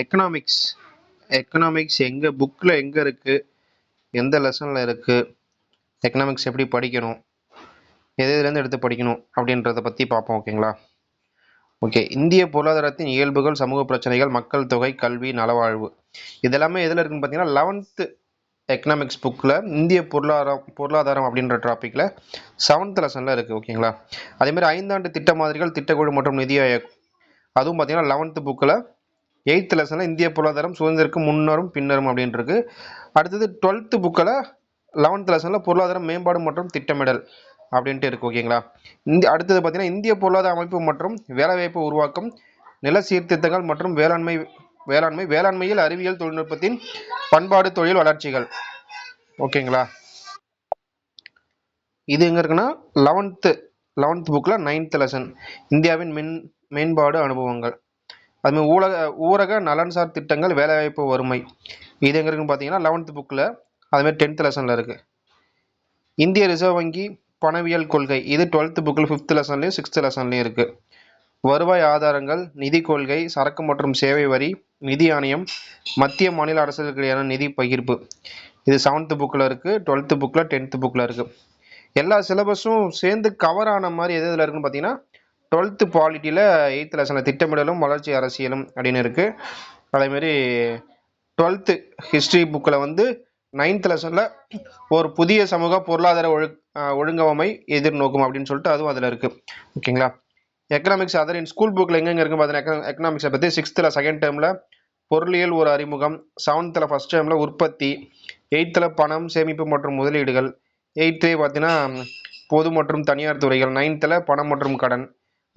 Economics economics எங்கே புக்கில் எங்கே இருக்குது எந்த லெசனில் இருக்குது எக்கனாமிக்ஸ் எப்படி படிக்கணும்? எது எதுலேருந்து எடுத்து படிக்கணும்? அப்படின்றத பற்றி பார்ப்போம் ஓகேங்களா ஓகே இந்திய பொருளாதாரத்தின் இயல்புகள் சமூக பிரச்சனைகள் மக்கள் தொகை கல்வி நலவாழ்வு. இதெல்லாமே எதில் இருக்குன்னு பார்த்தீங்கன்னா லெவன்த்து எக்கனாமிக்ஸ் புக்கில் இந்திய பொருளாதாரம் பொருளாதாரம் அப்படின்ற டாப்பிக்கில் செவன்த் லெசனில் இருக்குது ஓகேங்களா அதேமாதிரி ஐந்தாண்டு திட்ட மாதிரிகள் திட்டக்குழு மற்றும் நிதி ஆயோக் அதுவும் பார்த்தீங்கன்னா லெவன்த்து புக்கில் எயித்து லெசனில் இந்திய பொருளாதாரம் சுதந்திரக்கு முன்னரும் பின்னரும் அப்படின்ட்டு அடுத்தது டுவெல்த்து புக்கில் லெவன்த் லெசனில் பொருளாதாரம் மேம்பாடு மற்றும் திட்டமிடல் அப்படின்ட்டு இருக்குது ஓகேங்களா இந்த அடுத்தது பார்த்திங்கன்னா இந்திய பொருளாதார அமைப்பு மற்றும் வேலைவாய்ப்பு உருவாக்கம் நில சீர்திருத்தங்கள் மற்றும் வேளாண்மை வேளாண்மை வேளாண்மையில் அறிவியல் தொழில்நுட்பத்தின் பண்பாடு தொழில் வளர்ச்சிகள் ஓகேங்களா இது எங்கே இருக்குன்னா லெவன்த்து லெவன்த் புக்கில் நைன்த் லெசன் இந்தியாவின் மின் மேம்பாடு அனுபவங்கள். அதுமாதிரி ஊரக ஊரக நலன்சார் திட்டங்கள் வேலைவாய்ப்பு வறுமை. இது எங்கே இருக்குன்னு பார்த்தீங்கன்னா லெவன்த் புக்கில் அதுமாதிரி டென்த் லெசனில் இருக்குது இந்திய ரிசர்வ் வங்கி பணவியல் கொள்கை. இது டுவெல்த் புக்கில் ஃபிஃப்த் லெசன்லேயும் சிக்ஸ்த் லெசன்லேயும் இருக்குது வருவாய் ஆதாரங்கள் நிதி கொள்கை சரக்கு மற்றும் சேவை வரி நிதி ஆணையம் மத்திய மாநில அரசுகளுக்கிடையான நிதி பகிர்ப்பு. இது செவன்த்து புக்கில் இருக்குது டுவெல்த்து புக்கில் டென்த்து புக்கில் இருக்குது எல்லா சிலபஸும் சேர்ந்து கவர் ஆன மாதிரி எது இதில் இருக்குன்னு பார்த்தீங்கன்னா டுவெல்த்து பாலிட்டியில் எயித்து லெசனில் திட்டமிடலும் வளர்ச்சி அரசியலும் அப்படின்னு இருக்குது அதேமாரி டுவெல்த்து ஹிஸ்ட்ரி புக்கில் வந்து நைன்த் லெசனில் ஒரு புதிய சமூக பொருளாதார ஒழு ஒழுங்கமைமை எதிர்நோக்கும் அப்படின்னு சொல்லிட்டு அதுவும் அதில் இருக்குது ஓகேங்களா? எக்கனாமிக்ஸ் அதர் இன் ஸ்கூல் புக்கில் எங்கெங்கே இருக்குது பார்த்தீங்கன்னா எக்கனாமிக்ஸை பற்றி சிக்ஸ்த்தில் செகண்ட் டேர்மில் பொருளியல் ஒரு அறிமுகம் செவன்த்தில் ஃபஸ்ட் டேர்மில் உற்பத்தி எயித்தில் பணம் சேமிப்பு மற்றும் முதலீடுகள் எயித்து பார்த்தீங்கன்னா பொது மற்றும் தனியார் துறைகள் நைன்த்தில் பணம் மற்றும் கடன்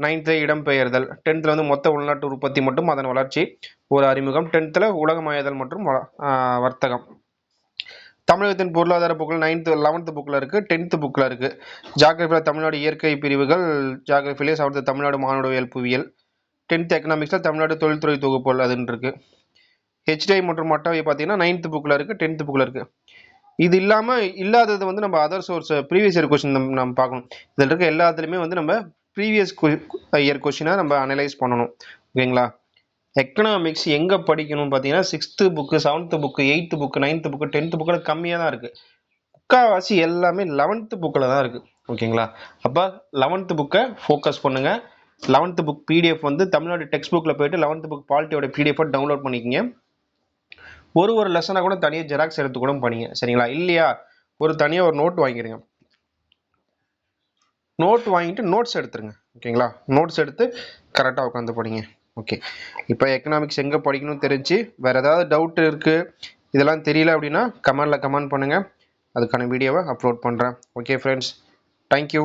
நைன்த்து இடம்பெயர்தல். டென்த்தில் வந்து மொத்த உள்நாட்டு உற்பத்தி மற்றும் அதன் வளர்ச்சி. ஒரு அறிமுகம். டென்த்தில் உலகமயதல் மற்றும் வர்த்தகம். தமிழகத்தின் பொருளாதார புக்கில் நைன்த்து லெவன்த்து புக்கில் இருக்குது டென்த்து புக்கில் இருக்குது ஜாகிரபியில் தமிழ்நாடு இயற்கை பிரிவுகள் ஜாகிரபிலே செவன்த்து தமிழ்நாடு மானுடவியல் புவியியல் டென்த் எக்கனாமிக்ஸில் தமிழ்நாடு தொழில்துறை தொகுப்பு அதுன்னு இருக்குது ஹெச்டிஐ மற்றும் மட்டவை பார்த்தீங்கன்னா நைன்த்து புக்கில் இருக்குது டென்த்து புக்கில் இருக்குது இது இல்லாமல் இல்லாதது வந்து நம்ம other source previous year question நம்ம நம்ம பார்க்கணும். இதில் இருக்க எல்லாத்துலேயுமே வந்து நம்ம ப்ரீவியஸ் இயர் கொஷினை நம்ம அனலைஸ் பண்ணணும். ஓகேங்களா? எக்கனாமிக்ஸ் எங்கே படிக்கணும்னு பார்த்தீங்கன்னா sixth book seventh book eighth book ninth book tenth புக்கில் கம்மியாக தான் இருக்குது முக்கால்வாசி எல்லாமே லெவன்த்து புக்கில் தான் இருக்குது ஓகேங்களா? அப்போ லெவன்த்து புக்கை ஃபோக்கஸ் பண்ணுங்கள் லெவன்த்து புக் பிடிஎஃப் வந்து தமிழ்நாடு டெக்ஸ்ட் புக்கில் போயிட்டு லெவன்த்து புக் பாலிட்டியோட பிடிஎஃபை டவுன்லோட் பண்ணிக்கிங்க. ஒரு ஒரு லெசனாக கூட தனியாக ஜெராக்ஸ் எடுத்து கூட பண்ணிங்க சரிங்களா? இல்லையா? ஒரு தனியாக ஒரு நோட் வாங்கிடுங்க. நோட் வாங்கிட்டு நோட்ஸ் எடுத்துருங்க. ஓகேங்களா? நோட்ஸ் எடுத்து கரெக்டாக உட்காந்து படிங்க. ஓகே இப்போ எக்கனாமிக்ஸ் எங்கே படிக்கணும்னு தெரிஞ்சு வேறு ஏதாவது டவுட் இருக்குது இதெல்லாம் தெரியல அப்படின்னா கமெண்டில் கமெண்ட் பண்ணுங்கள் அதுக்கான வீடியோவை அப்லோட் பண்ணுறேன் ஓகே ஃப்ரெண்ட்ஸ் தேங்க்யூ